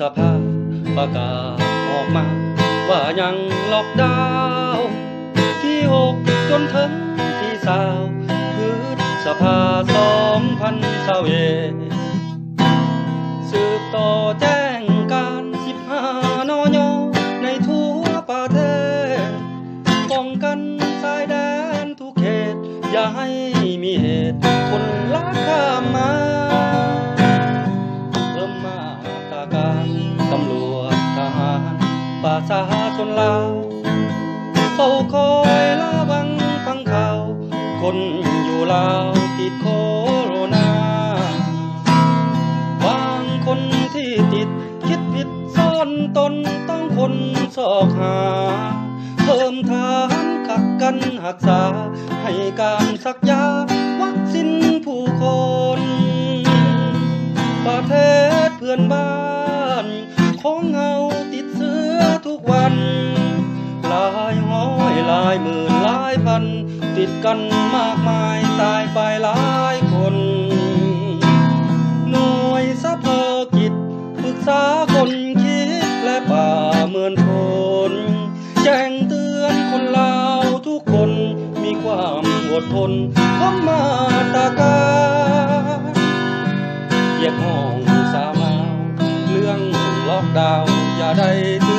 สภาประกาศออกมา ว่ายังล็อกดาวที่หกจนถึงที่สาวพืชสภาสองพันเศร้าเยสืบต่อแจ้งการสิบห้านอยในทั่วประเทศป้องกันสายแดนทุกเขต อย่าให้มีเหตุคนลักข้ามมา ตำรวจทหารประชาชนลาวเฝ้าคอยระวังฟังข่าว คนอยู่ลาวติดโคโรนา บางคนที่ติดคิดผิดซ่อนตนต้องคนสอกหา เพิ่มทานกักกันหักษา ให้การสักยาวัคซีนผู้คนประเทศเพื่อนบ้าน หมื่นหลายพัน ติดกันมากมายตายไปหลายคน หน่วยสะเพอกิจปรึกษาคนคิดและป่าเหมือนทนแจ้งเตือนคนลาวทุกคนมีความอดทนทำมาตาการเรียกห้องสาวลาวเรื่องล็อกดาวน์อย่าได้ถื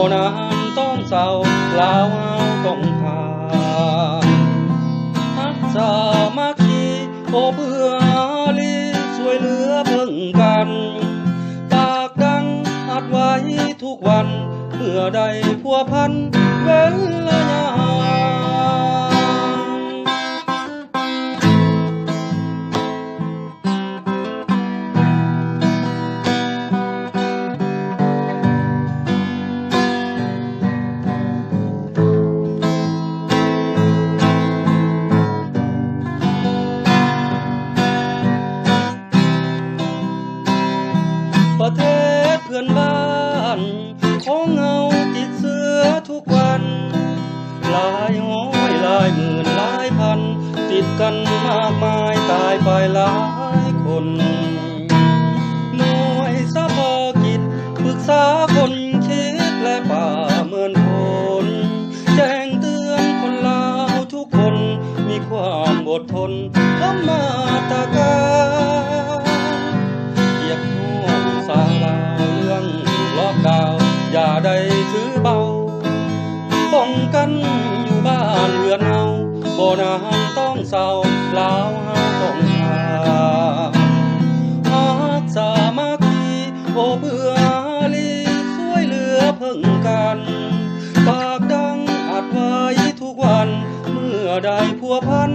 โบนานต้องเศร้าลาวเฮาต้องทานฮักสามัคคีโอเบื่อลีช่วยเหลือเพิ่งกัน ปากดังอัดไว้ทุกวันเพื่อใดพัวพันเว้นระยา พื่อนบ้านของเฮาติดเชื้อทุกวัน หลายห้อยหลายหมื่นหลายพัน ติดกันมากมายตายไปหลายคนหน่วยสะพกิจปรึกษาคนคิดและป่าเมือนผลแจ้งเตือนคนลาวทุกคนมีความอดทนทำมา กันอยู่บ้านเรือนเฮาบ่นาต้องเศร้าลาวหาต้องหาฮักสามาคีโอเบื่อลีสวยเหลือเพ่งกันปากดังอัดไว้ทุกวัน เมื่อใดพัวพัน